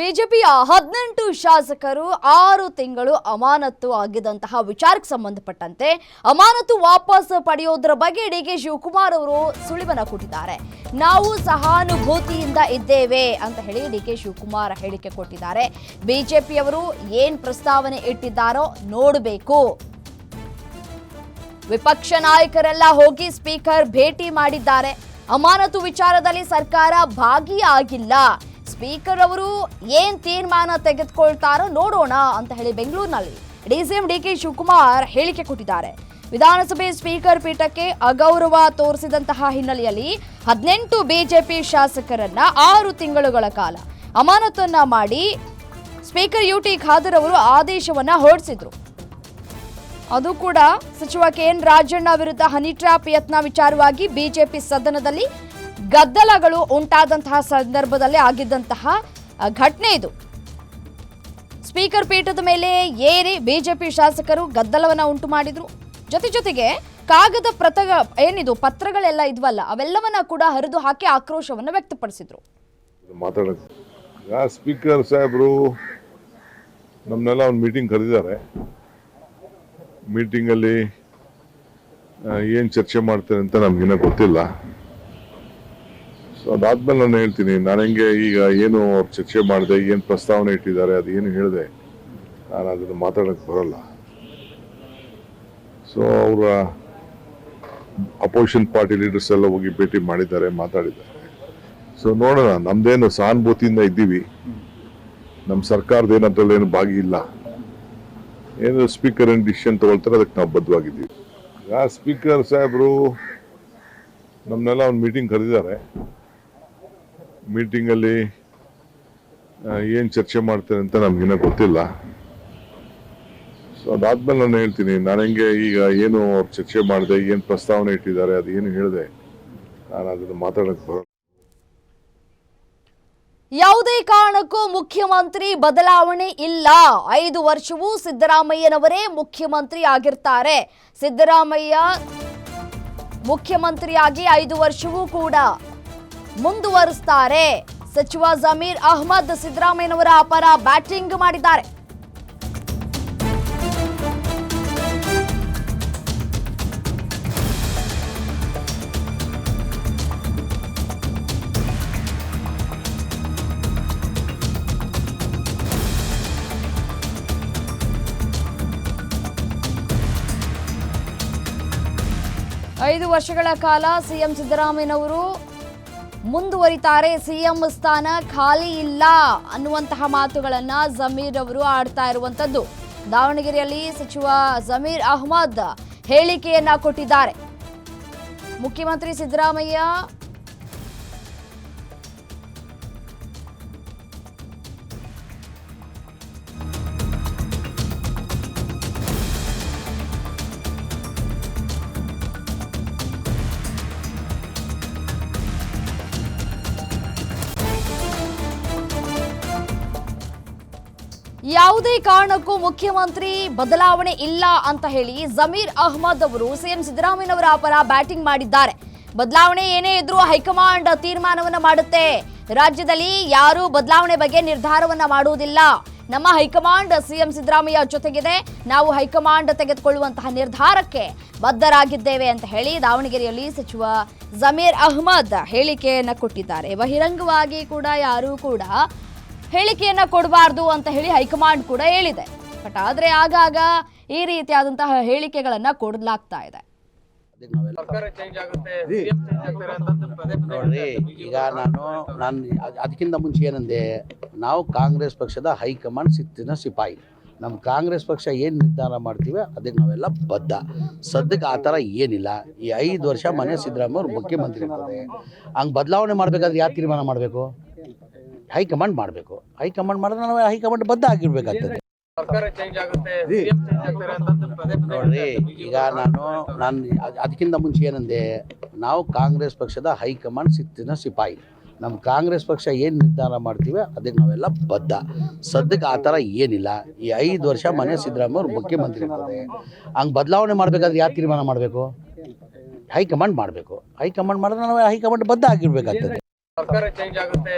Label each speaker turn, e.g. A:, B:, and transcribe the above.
A: ಬಿಜೆಪಿಯ ಹದಿನೆಂಟು ಶಾಸಕರು ಆರು ತಿಂಗಳು ಅಮಾನತು ಆಗಿದಂತಹ ವಿಚಾರಕ್ಕೆ ಸಂಬಂಧಪಟ್ಟಂತೆ ಅಮಾನತು ವಾಪಸ್ ಪಡೆಯೋದ್ರ ಬಗ್ಗೆ ಡಿ ಕೆ ಶಿವಕುಮಾರ್ ಅವರು ಸುಳಿವನ್ನ ಕೊಟ್ಟಿದ್ದಾರೆ. ನಾವು ಸಹಾನುಭೂತಿಯಿಂದ ಇದ್ದೇವೆ ಅಂತ ಹೇಳಿ ಡಿ ಕೆ ಶಿವಕುಮಾರ್ ಹೇಳಿಕೆ ಕೊಟ್ಟಿದ್ದಾರೆ. ಬಿಜೆಪಿಯವರು ಏನ್ ಪ್ರಸ್ತಾವನೆ ಇಟ್ಟಿದ್ದಾರೋ ನೋಡಬೇಕು. ವಿಪಕ್ಷ ನಾಯಕರೆಲ್ಲ ಹೋಗಿ ಸ್ಪೀಕರ್ ಭೇಟಿ ಮಾಡಿದ್ದಾರೆ. ಅಮಾನತು ವಿಚಾರದಲ್ಲಿ ಸರ್ಕಾರ ಭಾಗಿಯಾಗಿಲ್ಲ. ಸ್ಪೀಕರ್ ಅವರು ಏನ್ ತೀರ್ಮಾನ ತೆಗೆದುಕೊಳ್ತಾರೋ ನೋಡೋಣ ಅಂತ ಹೇಳಿ ಬೆಂಗಳೂರಿನಲ್ಲಿ ಡಿಸಿಎಂ ಡಿ ಕೆ ಶಿವಕುಮಾರ್ ಹೇಳಿಕೆ ಕೊಟ್ಟಿದ್ದಾರೆ. ವಿಧಾನಸಭೆ ಸ್ಪೀಕರ್ ಪೀಠಕ್ಕೆ ಅಗೌರವ ತೋರಿಸಿದಂತಹ ಹಿನ್ನೆಲೆಯಲ್ಲಿ ಹದಿನೆಂಟು ಬಿಜೆಪಿ ಶಾಸಕರನ್ನ ಆರು ತಿಂಗಳುಗಳ ಕಾಲ ಅಮಾನತನ್ನ ಮಾಡಿ ಸ್ಪೀಕರ್ ಯು ಟಿ ಖಾದರ್ ಅವರು ಆದೇಶವನ್ನ ಹೊರಡಿಸಿದ್ರು. ಅದು ಕೂಡ ಸಚಿವ ಕೆ ಎನ್ ರಾಜಣ್ಣ ವಿರುದ್ಧ ಹನಿ ಟ್ರ್ಯಾಪ್ ಯತ್ನ ವಿಚಾರವಾಗಿ ಬಿಜೆಪಿ ಸದನದಲ್ಲಿ ಗದ್ದಲಗಳು ಉಂಟಾದಂತಹ ಸಂದರ್ಭದಲ್ಲಿ ಆಗಿದ್ದಂತಹ ಘಟನೆ ಇದು. ಸ್ಪೀಕರ್ ಪೀಠದ ಮೇಲೆ ಏರಿ ಬಿಜೆಪಿ ಶಾಸಕರು ಗದ್ದಲವನ್ನ ಉಂಟು ಮಾಡಿದ್ರು. ಜೊತೆ ಜೊತೆಗೆ ಕಾಗದ ಪ್ರತ ಏನಿದು, ಪತ್ರಗಳೆಲ್ಲ ಇದ್ವಲ್ಲ, ಅವೆಲ್ಲವನ್ನ ಕೂಡ ಹರಿದು ಹಾಕಿ ಆಕ್ರೋಶವನ್ನು ವ್ಯಕ್ತಪಡಿಸಿದ್ರು.
B: ಸ್ಪೀಕರ್ ಸಾಹೇಬರು ನಮ್ಮನ್ನೆಲ್ಲ ಒಂದು ಮೀಟಿಂಗ್ ಕರೆದಿದ್ದಾರೆ. ಮೀಟಿಂಗಲ್ಲಿ ಏನು ಚರ್ಚೆ ಮಾಡ್ತಾರೆ ಅಂತ ನಮಗಿನ್ನ ಗೊತ್ತಿಲ್ಲ. ಸೊ ಅದಾದ್ಮೇಲೆ ನಾನು ಹೇಳ್ತೀನಿ, ನಾನು ಹೆಂಗೆ ಈಗ ಏನು ಅವ್ರು ಚರ್ಚೆ ಮಾಡಿದೆ, ಏನು ಪ್ರಸ್ತಾವನೆ ಇಟ್ಟಿದ್ದಾರೆ, ಅದು ಏನು ಹೇಳಿದೆ, ನಾನು ಅದನ್ನು ಮಾತಾಡೋಕ್ಕೆ ಬರೋಲ್ಲ. ಸೊ ಅವರ ಅಪೋಸಿಷನ್ ಪಾರ್ಟಿ ಲೀಡರ್ಸ್ ಎಲ್ಲ ಹೋಗಿ ಭೇಟಿ ಮಾಡಿದ್ದಾರೆ, ಮಾತಾಡಿದ್ದಾರೆ. ಸೊ ನೋಡೋಣ ನಮ್ಮದೇನು ಸಹಾನುಭೂತಿಯಿಂದ ಇದ್ದೀವಿ. ನಮ್ಮ ಸರ್ಕಾರದ ಏನು ಅದ್ರಲ್ಲಿ ಏನು ಭಾಗಿ ಇಲ್ಲ. ಏನು ಸ್ಪೀಕರ್ ಏನು ಡಿಸಿಷನ್ ತಗೊಳ್ತಾರೆ, ಅದಕ್ಕೆ ನಾವು ಬದ್ಧವಾಗಿದ್ದೀವಿ. ಯಾ ಸ್ಪೀಕರ್ ಸಾಹೇಬರು, ನಮ್ಮನ್ನೆಲ್ಲ ಒಂದು ಮೀಟಿಂಗ್ ಕರೆದಿದ್ದಾರೆ. ಮೀಟಿಂಗಲ್ಲಿ ಏನು ಚರ್ಚೆ ಮಾಡ್ತಾರೆ ಅಂತ ನಮಗಿನ್ನ ಗೊತ್ತಿಲ್ಲ. ಸೊ ಅದಾದ್ಮೇಲೆ ನಾನು ಹೇಳ್ತೀನಿ, ನಾನು ಹೆಂಗೆ ಈಗ ಏನು ಅವ್ರು ಚರ್ಚೆ ಮಾಡಿದೆ, ಏನು ಪ್ರಸ್ತಾವನೆ ಇಟ್ಟಿದ್ದಾರೆ, ಅದು ಏನು ಹೇಳಿದೆ, ನಾನು ಅದನ್ನು ಮಾತಾಡೋಕ್ಕೆ ಬರೋಲ್ಲ.
A: ಯಾವುದೇ ಕಾರಣಕ್ಕೂ ಮುಖ್ಯಮಂತ್ರಿ ಬದಲಾವಣೆ ಇಲ್ಲ. ಐದು ವರ್ಷವೂ ಸಿದ್ದರಾಮಯ್ಯನವರೇ ಮುಖ್ಯಮಂತ್ರಿ ಆಗಿರ್ತಾರೆ. ಸಿದ್ದರಾಮಯ್ಯ ಮುಖ್ಯಮಂತ್ರಿಯಾಗಿ ಐದು ವರ್ಷವೂ ಕೂಡ. ಮುಂದುವರಿಸ್ತಾರೆ. ಸಚಿವ ಜಮೀರ್ ಅಹ್ಮದ್ ಸಿದ್ದರಾಮಯ್ಯನವರ ಅಪರ ಬ್ಯಾಟಿಂಗ್ ಮಾಡಿದ್ದಾರೆ. ಐದು ವರ್ಷಗಳ ಕಾಲ ಸಿಎಂ ಸಿದ್ದರಾಮಯ್ಯನವರು ಮುಂದುವರಿತಾರೆ. ಸಿಎಂ ಸ್ಥಾನ ಖಾಲಿ ಇಲ್ಲ ಅನ್ನುವಂತಹ ಮಾತುಗಳನ್ನು ಜಮೀರ್ ಅವರು ಆಡ್ತಾ ಇರುವಂಥದ್ದು ದಾವಣಗೆರೆಯಲ್ಲಿ ಸಚಿವ ಜಮೀರ್ ಅಹ್ಮದ್ ಹೇಳಿಕೆಯನ್ನ ಕೊಟ್ಟಿದ್ದಾರೆ. ಮುಖ್ಯಮಂತ್ರಿ ಸಿದ್ದರಾಮಯ್ಯ ಯಾವುದೇ ಕಾರಣಕ್ಕೂ ಮುಖ್ಯಮಂತ್ರಿ ಬದಲಾವಣೆ ಇಲ್ಲ ಅಂತ ಹೇಳಿ ಜಮೀರ್ ಅಹ್ಮದ್ ಅವರು ಸಿಎಂ ಸಿದ್ದರಾಮಯ್ಯನವರ ಪರ ಬ್ಯಾಟಿಂಗ್ ಮಾಡಿದ್ದಾರೆ. ಬದಲಾವಣೆ ಏನೇ ಇದ್ರೂ ಹೈಕಮಾಂಡ್ ತೀರ್ಮಾನವನ್ನ ಮಾಡುತ್ತೆ. ರಾಜ್ಯದಲ್ಲಿ ಯಾರೂ ಬದಲಾವಣೆ ಬಗ್ಗೆ ನಿರ್ಧಾರವನ್ನ ಮಾಡುವುದಿಲ್ಲ. ನಮ್ಮ ಹೈಕಮಾಂಡ್ ಸಿಎಂ ಸಿದ್ದರಾಮಯ್ಯ ಜೊತೆಗಿದೆ. ನಾವು ಹೈಕಮಾಂಡ್ ತೆಗೆದುಕೊಳ್ಳುವಂತಹ ನಿರ್ಧಾರಕ್ಕೆ ಬದ್ಧರಾಗಿದ್ದೇವೆ ಅಂತ ಹೇಳಿ ದಾವಣಗೆರೆಯಲ್ಲಿ ಸಚಿವ ಜಮೀರ್ ಅಹ್ಮದ್ ಹೇಳಿಕೆಯನ್ನು ಕೊಟ್ಟಿದ್ದಾರೆ. ಬಹಿರಂಗವಾಗಿ ಕೂಡ ಯಾರೂ ಕೂಡ ಹೇಳಿಕೆಯನ್ನ ಕೊಡಬಾರ್ದು ಅಂತ ಹೇಳಿ ಹೈಕಮಾಂಡ್ ಕೂಡ ಹೇಳಿದೆ. ಬಟ್ ಆದ್ರೆ ಆಗಾಗ ಈ ರೀತಿಯಾದಂತಹ ಹೇಳಿಕೆಗಳನ್ನ ಕೊಡಲಾಗ್ತಾ ಇದೆ.
C: ಅದಕ್ಕೆ ನಾವೆಲ್ಲ
D: ಸರ್ಕಾರ ಚೇಂಜ್ ಆಗುತ್ತೆ CM change ಆಗ್ತಾರೆ ಅಂತ ಪದೇ ಪದೇ
C: ನೋಡ್ರಿ ಈಗ ನಾನು ನಾನು ಅದ್- ಅದಕ್ಕಿಂತ ಮುಂಚೆ ಏನಂದೆ ನಾವು ಕಾಂಗ್ರೆಸ್ ಪಕ್ಷದ ಹೈಕಮಾಂಡ್ ಸಿತ್ತಿನ ಸಿಪಾಯಿ. ನಮ್ಮ ಕಾಂಗ್ರೆಸ್ ಪಕ್ಷ ಏನು ನಿರ್ಧಾರ ಮಾಡ್ತೀವಿ ಅದಕ್ಕೆ ನಾವೆಲ್ಲ ಬದ್ಧ. ಸದ್ಯಕ್ಕೆ ಆ ಥರ ಏನಿಲ್ಲ. ಈ ಐದು ವರ್ಷ ಮನೆ ಸಿದ್ದರಾಮಯ್ಯ ಅವ್ರು ಮುಖ್ಯಮಂತ್ರಿ ಇರ್ತಾರೆ ಹಂಗೆ ಬದಲಾವಣೆ ಮಾಡಬೇಕಾದ್ರೆ ಯಾವ ತೀರ್ಮಾನ ಮಾಡಬೇಕು? ಹೈಕಮಾಂಡ್ ಮಾಡಬೇಕು. ಹೈಕಮಾಂಡ್ ಮಾಡಿದ್ರೆ ನಾವು ಹೈಕಮಾಂಡ್ ಬದ್ಧ ಆಗಿರ್ಬೇಕಾಗ್ತದೆ ನೋಡ್ರಿ ಈಗ ನಾನು ನಾನು ಅದಕ್ಕಿಂತ ಮುಂಚೆ ಏನಂದೆ ನಾವು ಕಾಂಗ್ರೆಸ್ ಪಕ್ಷದ ಹೈಕಮಾಂಡ್ ಸಿತ್ತಿನ ಸಿಪಾಯಿ. ನಮ್ಮ ಕಾಂಗ್ರೆಸ್ ಪಕ್ಷ ಏನು ನಿರ್ಧಾರ ಮಾಡ್ತೀವಿ ಅದಕ್ಕೆ ನಾವೆಲ್ಲ ಬದ್ಧ. ಸದ್ಯಕ್ಕೆ ಆ ಥರ ಏನಿಲ್ಲ. ಈ ಐದು ವರ್ಷ ಮನೆ ಸಿದ್ದರಾಮಯ್ಯ ಅವ್ರು ಮುಖ್ಯಮಂತ್ರಿ ಇರ್ತಾರೆ ಹಂಗೆ ಬದಲಾವಣೆ ಮಾಡಬೇಕಾದ್ರೆ ಯಾವ ತೀರ್ಮಾನ ಮಾಡಬೇಕು? ಹೈಕಮಾಂಡ್ ಮಾಡಬೇಕು. ಹೈಕಮಾಂಡ್ ಮಾಡಿದ್ರೆ ನಾವು ಹೈಕಮಾಂಡ್ ಬದ್ಧ ಆಗಿರ್ಬೇಕಾಗ್ತದೆ.
D: ಸರ್ಕಾರ ಚೇಂಜ್ ಆಗುತ್ತೆ.